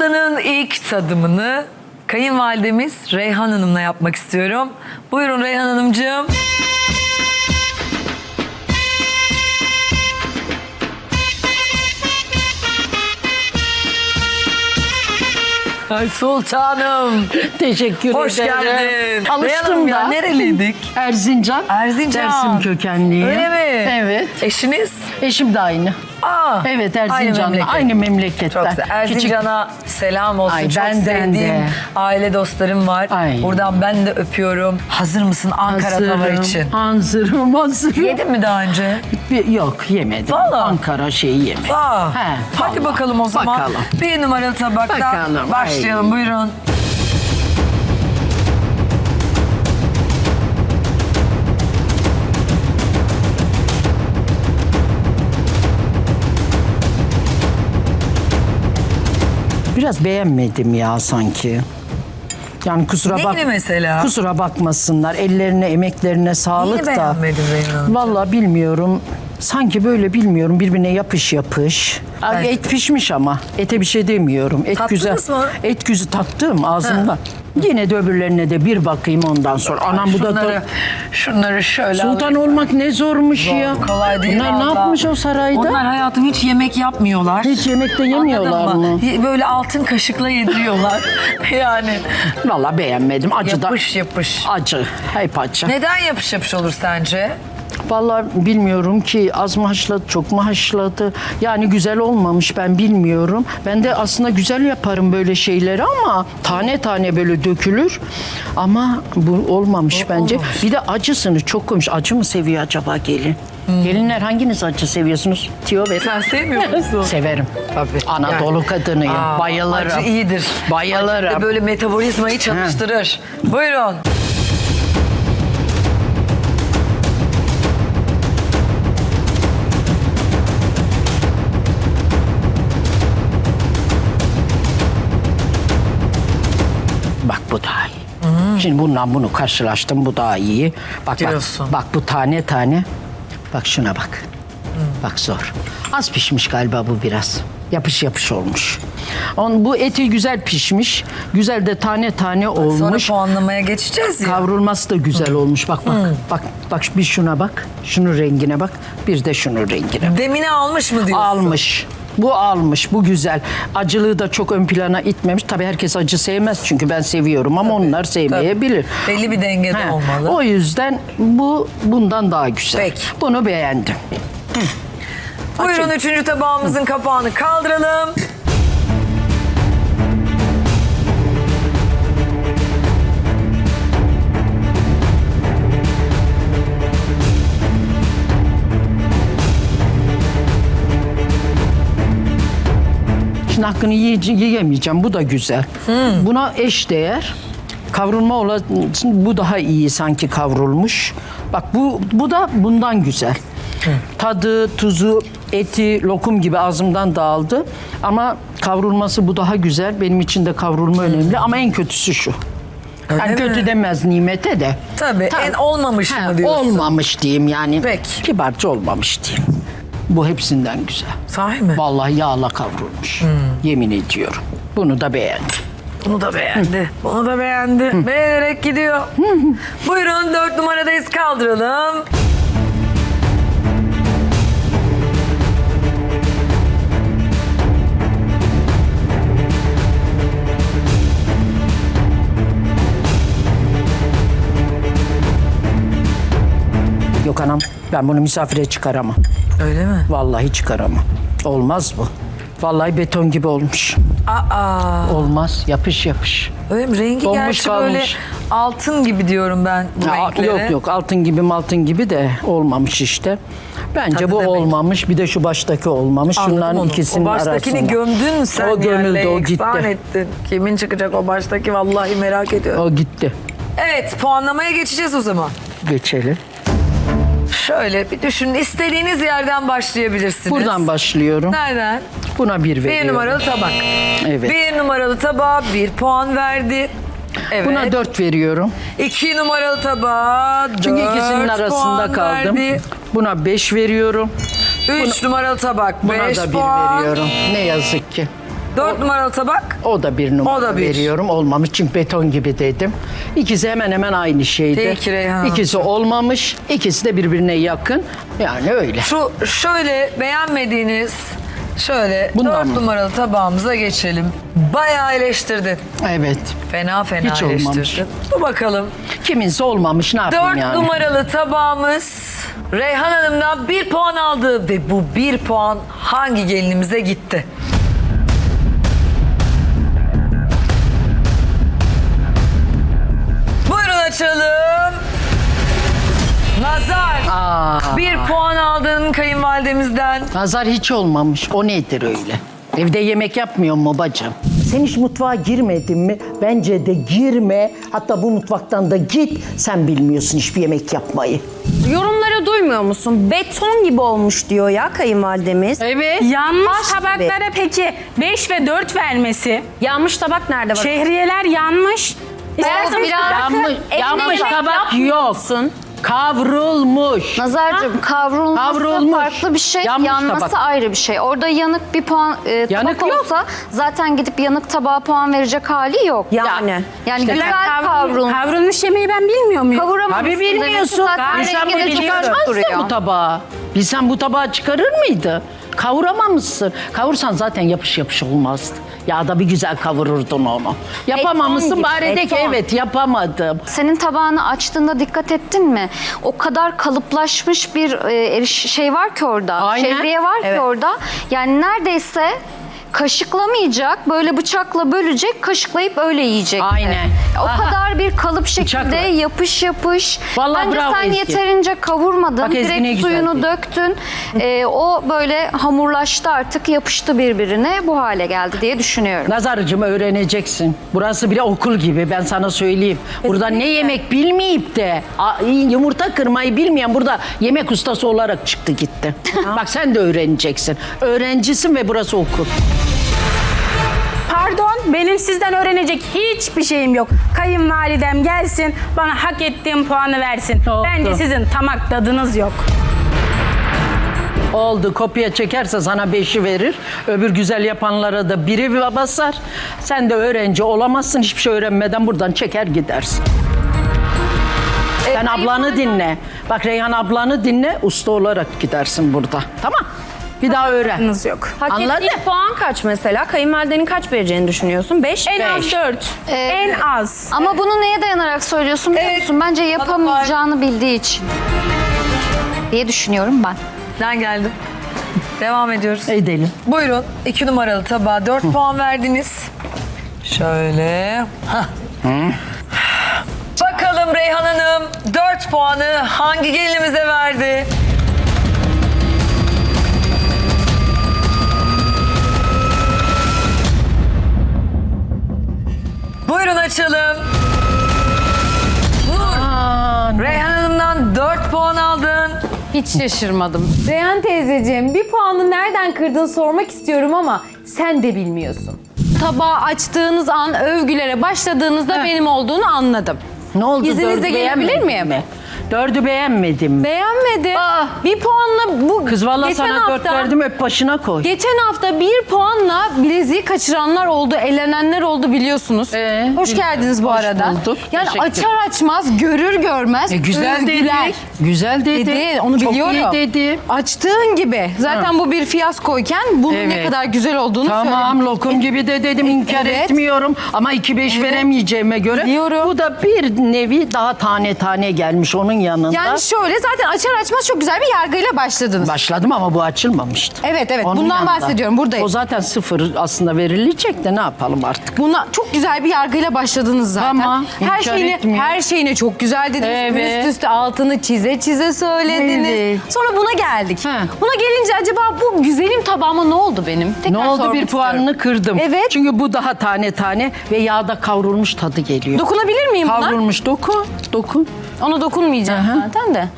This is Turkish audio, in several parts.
Haftanın ilk tadımını kayınvalidemiz Reyhan Hanım'la yapmak istiyorum. Buyurun Reyhan Hanımcığım. Ay sultanım. Teşekkür Hoş ederim. geldin. Reyhan Hanım Alıştım ya, da. nereliydik? Erzincan. Erzincan. Dersim kökenliyim. Öyle mi? Evet. Eşiniz? Eşim de aynı. Aa, Evet aynı Erzincanlı. memleket. Aynı, memleketten. Çok güzel. Erzincan'a selam olsun. Ay, Çok benden sevdiğim de. aile dostlarım var. Ay. Buradan ben de öpüyorum. Hazır mısın Ankara tava Hazırım, için? Hazırım, hazırım. Yedin mi daha önce? Bir- Yok yemedim. Vallahi. Ankara şeyi yemedim. Aa, He, hadi vallahi. bakalım o zaman. Bakalım. Bir numaralı tabaktan Bakalım, başlayalım. Buyurun. Biraz beğenmedim ya sanki. Yani kusura bak. Neyini mesela? Kusura bakmasınlar. Ellerine, emeklerine sağlık Neyini da. beğenmedin Hanım? Vallahi bilmiyorum. Sanki böyle bilmiyorum birbirine yapış yapış. Evet. Et pişmiş ama ete bir şey demiyorum. Et Tattınız güzel. mı? Et güzel tattım ağzımda. Yine de öbürlerine de bir bakayım ondan sonra. Anam bu da Şunları, şunları şöyle Sultan olmak ne zormuş Zor, ya. kolay değil Bunlar ne vallahi. yapmış o sarayda? Onlar hayatım hiç yemek yapmıyorlar. Hiç yemekte yemiyorlar Anladın mı? Ye- Böyle altın kaşıkla yediriyorlar. yani Vallahi beğenmedim. Acı da yapış yapış. acı. Hep acı. Neden yapış yapış olur sence? Vallahi bilmiyorum ki az mı haşladı, çok mu haşladı? Yani güzel olmamış ben bilmiyorum. Ben de aslında güzel yaparım böyle şeyleri ama tane tane böyle dökülür. Ama bu olmamış bence. olmamış. Bir de acısını çok koymuş. Acı mı seviyor acaba gelin? Gelinler hanginiz acı seviyorsunuz? Tiyo ve Sen sevmiyor musun? Severim. Tabii. Anadolu kadınıyım. Aa, Bayılırım. Acı iyidir. Bayılırım. Acı da böyle metabolizmayı çalıştırır. Buyurun. Bu daha iyi. Şimdi bundan bunu karşılaştım bu daha iyi. Bak Diyorsun. bak bak bu tane tane. Bak şuna bak. Bak zor. Az pişmiş galiba bu biraz. Yapış yapış olmuş. On, bu eti güzel pişmiş. Güzel de tane tane Sonra olmuş. puanlamaya geçeceğiz ya. Kavrulması da güzel olmuş. Bak bak. Bak bak bir şuna bak. Şunun rengine bak. Bir de şunun rengine. Demini almış mı diyorsun? Almış. Bu almış, bu güzel. Acılığı da çok ön plana itmemiş. Tabii herkes acı sevmez çünkü ben seviyorum ama onlar sevmeyebilir. Belli bir dengede He, olmalı. O yüzden bu bundan daha güzel. Peki. Bunu beğendim. Buyurun üçüncü tabağımızın kapağını kaldıralım. Şimdi hakkını yiye- yiyemeyeceğim. Bu da güzel. Hmm. Buna eş değer. Kavrulma olan bu daha iyi sanki kavrulmuş. Bak bu bu da bundan güzel. Tadı, tuzu, eti, lokum gibi ağzımdan dağıldı. Ama kavrulması bu daha güzel. Benim için de kavrulma önemli. Ama en kötüsü şu. Öyle yani mi? kötü demez nimete de. Tabii, en olmamış He, mı diyorsun? Olmamış diyeyim yani. Peki. Kibarca olmamış diyeyim. Bu hepsinden güzel. Sahi mi? Vallahi yağla kavrulmuş. Yemin ediyorum. Bunu da beğendim. Bunu da beğendi. Bunu da beğendi. Beğenerek gidiyor. Buyurun dört numaradayız kaldıralım. Yok anam ben bunu misafire çıkaramam. Öyle mi? Vallahi çıkaramam. Olmaz bu. Vallahi beton gibi olmuş. Aa, Olmaz. Yapış yapış. öyle mi? Rengi Donmuş gerçi böyle kalmış. altın gibi diyorum ben bu Ya, renklere. yok yok altın gibi maltın gibi de olmamış işte. Bence Tadı bu demek. olmamış. Bir de şu baştaki olmamış. Anladım Şunların onu. ikisinin O baştakini arasında. gömdün sen O gömüldü, yerle, o eksan gitti. ettin. Kimin çıkacak o baştaki vallahi merak ediyorum. O gitti. Evet puanlamaya geçeceğiz o zaman. Geçelim. Şöyle bir düşünün istediğiniz yerden başlayabilirsiniz. Buradan başlıyorum. Nereden? Buna bir veriyorum. Bir numaralı tabak. Evet. Bir numaralı tabağa bir puan verdi. Evet. Buna dört veriyorum. İki numaralı tabağa Çünkü dört ikisinin arasında puan kaldım. Verdi. Buna beş veriyorum. Üç numaralı tabak Buna beş da bir puan. veriyorum. Ne yazık ki. Dört numaralı tabak. O da bir numara O da bir. veriyorum. Olmamış çünkü beton gibi dedim. İkisi hemen hemen aynı şeydi. Peki Reyhan İkisi olmamış. ikisi de birbirine yakın. Yani öyle. Şu şöyle beğenmediğiniz şöyle Bundan dört mı? numaralı tabağımıza geçelim. Bayağı eleştirdin. Evet. Fena fena Hiç olmamış. eleştirdin. Dur bakalım. Kiminse olmamış ne yapayım Dört yani. numaralı tabağımız Reyhan Hanım'dan bir puan aldı ve bu bir puan hangi gelinimize gitti? Açalım. Nazar. Aa, Bir puan aldın kayınvalidemizden. nazar hiç olmamış. O nedir öyle? Evde yemek yapmıyor mu bacım? Sen hiç mutfağa girmedin mi? Bence de girme. Hatta bu mutfaktan da git. Sen bilmiyorsun hiçbir yemek yapmayı. Yorumları duymuyor musun? Beton gibi olmuş diyor ya kayınvalidemiz. Evet. Yanmış Taş gibi. tabaklara peki 5 ve 4 vermesi. Yanmış tabak nerede bak? Şehriyeler yanmış. İstersen biraz- Yanmış, yanmış yemek tabak yok. Kavrulmuş. Nazarcığım kavrulması Kavrulmuş. farklı bir şey, Yanmış yanması tabak. ayrı bir şey. Orada yanık bir puan e, Yanık tabak yok. olsa zaten gidip yanık tabağa puan verecek hali yok. Yani. Yani İşte güzel kavrul- kavrulmuş. kavrulmuş yemeği ben bilmiyor muyum? Kavuramamışsın Tabii demek ki bilmiyorsun. zaten Bilsen rengini bunu çıkarmazsın duruyor. bu tabağı. Bilsen bu tabağı çıkarır mıydı? Kavuramamışsın. Kavursan zaten yapış yapış olmazdı. Yağda bir güzel kavururdun onu. Yapamamışsın bari de ki evet yapamadım. Senin tabağını açtığında dikkat ettin mi? O kadar kalıplaşmış bir e, şey var ki orada. Aynen. Şehriye var Evet. ki orada. Yani neredeyse kaşıklamayacak, böyle bıçakla bölecek, kaşıklayıp öyle yiyecek. Aynen. O Aha. kadar bir kalıp şeklinde Bıçakla. yapış yapış. Vallahi Bence bravo sen Ezgi. yeterince kavurmadın. Bak Ezgi ne Direkt güzel suyunu döktün. Ee, o böyle hamurlaştı artık, yapıştı birbirine. Bu hale geldi diye düşünüyorum. Nazarıcığım öğreneceksin. Burası bile okul gibi ben sana söyleyeyim. Burada ne yemek bilmeyip de a- yumurta kırmayı bilmeyen burada yemek ustası olarak çıktı gitti. Bak sen de öğreneceksin. Öğrencisin ve burası okul. Benim sizden öğrenecek hiçbir şeyim yok. Kayınvalidem gelsin bana hak ettiğim puanı versin. Oldu. Bence sizin tamak tadınız yok. Oldu kopya çekerse sana beşi verir. Öbür güzel yapanlara da biri basar. Sen de öğrenci olamazsın hiçbir şey öğrenmeden buradan çeker gidersin. Sen ablanı dinle. Bak Reyhan ablanı dinle usta olarak gidersin burada. Tamam. Bir daha öğren. Tadınız yok. Hak Anladın? puan kaç mesela? Kayınvalidenin kaç vereceğini düşünüyorsun? 5 En az Beş. 4. Ee, en az. Ama bunu neye dayanarak söylüyorsun biliyor Evet, musun? Bence yapamayacağını bildiği için. Diye düşünüyorum ben. Ben geldim. Devam ediyoruz. Edelim. Buyurun. iki numaralı tabağa dört puan verdiniz. Şöyle. Hah. Bakalım Reyhan Hanım dört puanı hangi gelinimize verdi? Buyurun açalım. Nur. Reyhan Hanım'dan 4 puan aldın. Hiç şaşırmadım. Reyhan teyzeciğim bir puanı nereden kırdın sormak istiyorum ama sen de bilmiyorsun. Tabağı açtığınız an övgülere başladığınızda benim olduğunu anladım. Ne oldu? İzninizle Dördü gelebilir miyim? mi? Dördü beğenmedim. Beğenmedi. Aa. Bir puanla bu Kız valla geçen sana dört hafta, verdim öp başına koy. Geçen hafta bir puanla bileziği kaçıranlar oldu, elenenler oldu biliyorsunuz. Ee, Hoş bil- geldiniz bu hoş arada. bulduk. Yani Teşekkür. açar açmaz, görür görmez E, güzel övgüler. dedi. Güzel dedi. Dedi, onu Çok biliyorum. iyi dedi. Açtığın gibi. Zaten bu bir fiyaskoyken bunun ne Evet. kadar güzel olduğunu Tamam söyledim. lokum gibi de dedim inkar Evet. etmiyorum ama 2-5 veremeyeceğime göre Biliyorum. bu da bir nevi daha tane tane gelmiş onun yanında. Yani şöyle zaten açar açmaz çok güzel bir yargıyla başladınız. Başladım ama bu açılmamıştı. Evet, evet. Onun Bundan yanında. bahsediyorum, buradayım. O zaten sıfır aslında verilecek de ne yapalım artık. Buna çok güzel bir yargıyla başladınız zaten. Tamam, Her inkar şeyine etmiyorum. her şeyine çok güzel dediniz. Evet. Üst üste altını çize çize söylediniz. Evet. Sonra buna geldik. He. Buna gelince acaba bu güzelim tabağıma ne oldu benim? Ne Tekrar oldu sormak bir istiyorum. puanını kırdım. Evet. Çünkü bu daha tane tane ve yağda kavrulmuş tadı geliyor. Dokunabilir miyim buna? Kavrulmuş doku, dokun. Ona dokunmayacağım Aha. zaten de.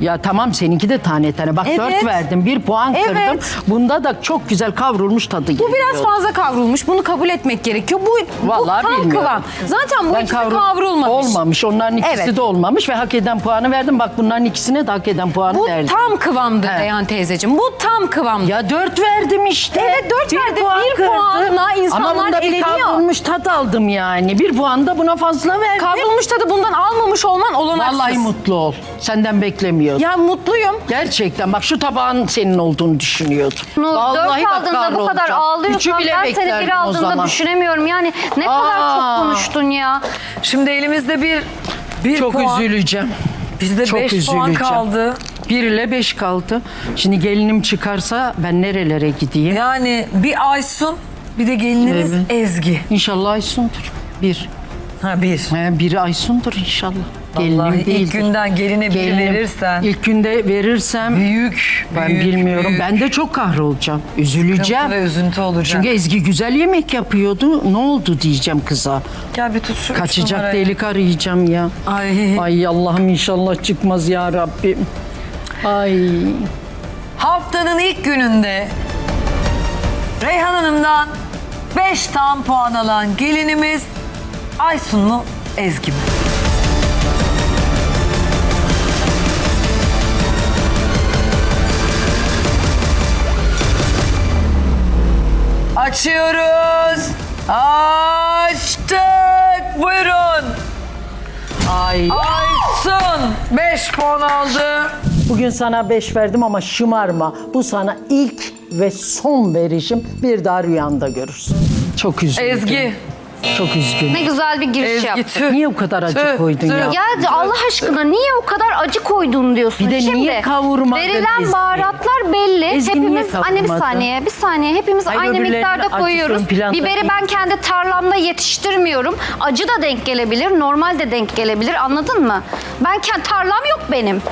Ya tamam seninki de tane tane. Bak Evet. dört verdim. Bir puan kırdım. Evet. Bunda da çok güzel kavrulmuş tadı Bu biraz fazla kavrulmuş. Bunu kabul etmek gerekiyor. Bu, Vallahi bu tam bilmiyorum. kıvam. Zaten bu ikisi kavrul- kavrulmamış. Olmamış. Onların ikisi Evet. de olmamış ve hak eden puanı verdim. Bak bunların ikisine de hak eden puanı Bu verdim. tam kıvamdı He. Reyhan teyzeciğim. Bu tam kıvamdı. Ya dört verdim işte. Evet, dört verdin. Bir kırdı. puanla insanlar Ama bunda bir eleniyor. kavrulmuş tat aldım yani. Bir puan da buna fazla verdim. Kavrulmuş tadı bundan almamış olman olanaksız. Vallahi mutlu ol. Senden beklemiyordum. Ya mutluyum. Gerçekten bak şu tabağın senin olduğunu düşünüyordum. Nur, Vallahi dört bak aldığında bu kadar ağlıyorsan ben seni bir aldığında düşünemiyorum. Yani ne kadar Aa. çok konuştun ya. Şimdi elimizde bir bir Çok puan. üzüleceğim. Bizde Çok 5 puan kaldı. Bir ile beş kaldı. Şimdi gelinim çıkarsa ben nerelere gideyim? Yani bir Aysun bir de gelinimiz Evet. Ezgi. İnşallah Aysun'dur. Bir. Ha bir. He, biri Aysun'dur inşallah. Gelinim Vallahi ilk değildir. günden geline bir Gelinim- verirsen İlk günde verirsem büyük. ben büyük, bilmiyorum. büyük Ben de çok kahrolacağım. Üzüleceğim. sıkıntı ve üzüntü olacak. Çünkü Ezgi güzel yemek yapıyordu. Ne oldu diyeceğim kıza. Gel bir tut şu üç Kaçacak numarayı. delik arayacağım ya. Ay. Ay Allah'ım inşallah çıkmaz ya Rabbim. Ay. Haftanın ilk gününde Reyhan Hanım'dan 5 tam puan alan gelinimiz Aysun mu Ezgi mi? Açıyoruz. Açtık. Buyurun. Ay. Aysun 5 puan aldı. Bugün sana beş verdim ama şımarma. Bu sana ilk ve son verişim. Bir daha rüyanda görürsün. Çok üzgünüm. Ezgi. Çok üzgünüm. Ne güzel bir giriş Ezgi yaptın. tüh. Niye o kadar acı Tüh, koydun tüh. ya? Ya Allah aşkına niye o kadar acı koydun diyorsun Bir de şimdi. niye kavurmadın Verilen Ezgi? baharatlar belli. Hepimiz anne bir saniye bir saniye hepimiz Hayır, aynı miktarda koyuyoruz. planda Biberi değil. ben kendi tarlamda yetiştirmiyorum. Acı da denk gelebilir, normal de denk gelebilir. Anladın mı? Ben kendi tarlam yok benim.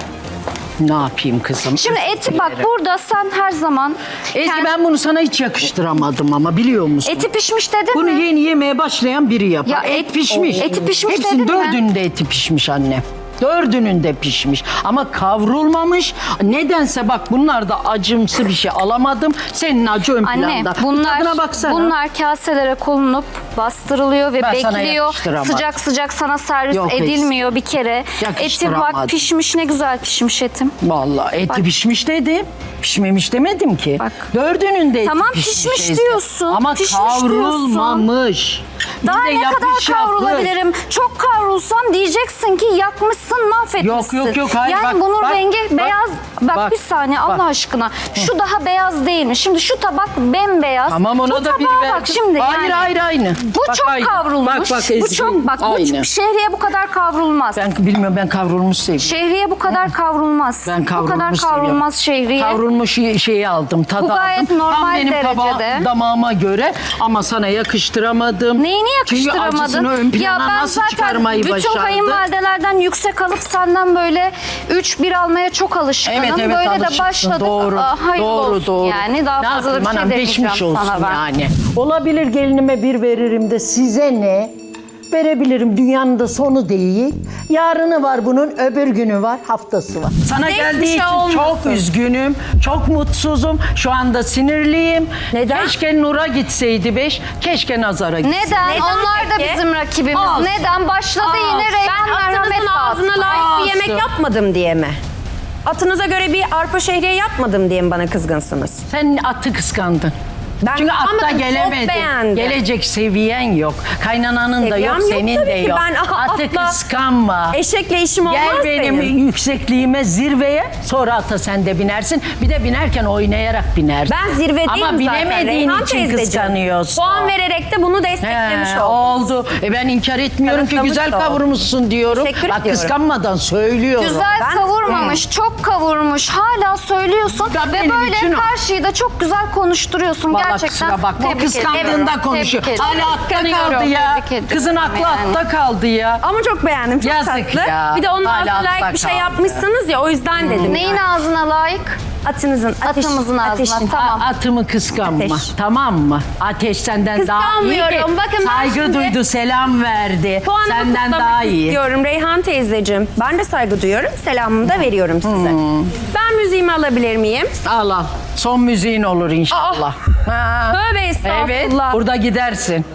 Ne yapayım kızım? Şimdi eti bak burada sen her zaman Ezgi kendi- ben bunu sana hiç yakıştıramadım ama biliyor musun? eti pişmiş dedin Bunu mi? yeni yemeye başlayan biri yapar. Ya et, et- pişmiş. eti pişmiş Hepsinin dedin mi? dördünün de eti pişmiş anne. Dördünün de pişmiş. Ama kavrulmamış. Nedense bak bunlarda acımsı bir şey alamadım. Senin acı ön Anne planda. Bunlar tadına baksana. bunlar kaselere konulup bastırılıyor ve Ben sana bekliyor. yakıştıramadım. Sıcak sıcak sana servis Yok, edilmiyor bir kere. Eti Yakıştıramadım. bak pişmiş ne güzel pişmiş etim. Vallahi eti pişmiş dedim. Pişmemiş demedim ki. Bak. Dördünün de eti Tamam, pişmiş. pişmiş Ezgi. diyorsun, Ama pişmiş kavrulmamış. Bir Daha de ne kadar yapış yapış. kavrulabilirim? Çok kavrulsam diyeceksin ki yakmışsın, mahvetmişsin. Yok, yok, yok, hayır, Yani bak, bunun bak, rengi bak, beyaz. Bak, bak, bir saniye bak. Allah aşkına. Şu daha beyaz değil mi? Şimdi şu tabak bembeyaz. Tamam ona Bu da bir tabağa ver. bak şimdi Hayır yani. hayır aynı. Bu Bak, çok aynı. kavrulmuş. Bak bak bu Ezgi. çok bak aynı. bu şehriye bu kadar kavrulmaz. Ben bilmiyorum ben kavrulmuş seviyorum. Şehriye bu kadar kavrulmaz. Ben kavrulmuş bu kadar seviyorum. kavrulmaz şehriye. Kavrulmuş şey- şeyi aldım, tadı Bu gayet aldım. Tam normal benim tabağa- derecede. damağıma göre ama sana yakıştıramadım. Neyini Çünkü yakıştıramadın? acısını ön plana ya ben nasıl zaten çıkarmayı bütün başardı? kayınvalidelerden yüksek alıp senden böyle 3-1 almaya çok alışkınım. Evet evet böyle de alışıksın. başladık. Doğru. Aa, doğru olsun doğru. Yani daha ne fazla da yapayım bir şey anam demeyeceğim geçmiş olsun sana ben. yani. Olabilir gelinime bir veririm de size ne? Verebilirim dünyanın da sonu değil. Yarını var bunun, öbür günü var, haftası var. Sana Hiçbir geldiği şey için olmasın. çok üzgünüm, çok mutsuzum. Şu anda sinirliyim. Neden? Keşke Nur'a gitseydi beş, keşke Nazar'a gitseydi. Neden? Neden Onlar da peki? bizim rakibimiz. Olsun. Neden? Başladı yine Reyhan Ben merhamet atınızın ağzına dağıtmaya. layık bir yemek yapmadım diye mi? Atınıza göre bir arpa şehriye yapmadım diye mi bana kızgınsınız? Sen atı kıskandın. Ben Çünkü atta çok gelemedin. beğendim. Gelecek seviyen yok. Kaynananın da Seviyem yok, yok senin tabii de ki. yok. Ben Atı atla- kıskanma. Eşekle işim olmaz Gel benim, yüksekliğime, zirveye. Sonra ata sen de binersin. Bir de binerken oynayarak binersin. Ben zirvedeyim Ama zaten binemediğin Reyhan için teyzeciğim. kıskanıyorsun. Puan vererek de bunu desteklemiş He, oldum. oldu. E ben inkar etmiyorum ki Kanıtlamış güzel da oldu. kavurmuşsun diyorum. Teşekkür Bak ediyorum. kıskanmadan söylüyorum. Güzel Ben- kavurmamış, çok kavurmuş. Hala söylüyorsun Ya ve benim böyle için o. karşıyı da çok güzel konuşturuyorsun Vallahi gerçekten. kusura bakma. O Tebrik kıskandığında Evet, konuşuyor. tebrik. Hala atta Kıskanıyorum, kaldı ya. tebrik ediyorum Kızın aklı yani. atta kaldı ya. Ama çok beğendim. Çok Yazık tatlı. ya. Bir de onun Hala ağzına layık bir şey kaldı. yapmışsınız ya o yüzden dedim. Neyin yani. ağzına layık? Atınızın ateş, Atımızın ağzına, ateşin- tamam. Atımı kıskanma. Ateş. Tamam mı? Ateş senden daha iyi ki. Kıskanmıyorum. Bakın ben Saygı şimdi- duydu, selam verdi. Puanımı Senden kutlamak daha iyi. istiyorum Reyhan teyzeciğim. Ben de saygı duyuyorum. Selamımı da veriyorum size. Ben müziğimi alabilir miyim? Al al. Son müziğin olur inşallah. Ha. Tövbe Evet, estağfurullah. burada gidersin.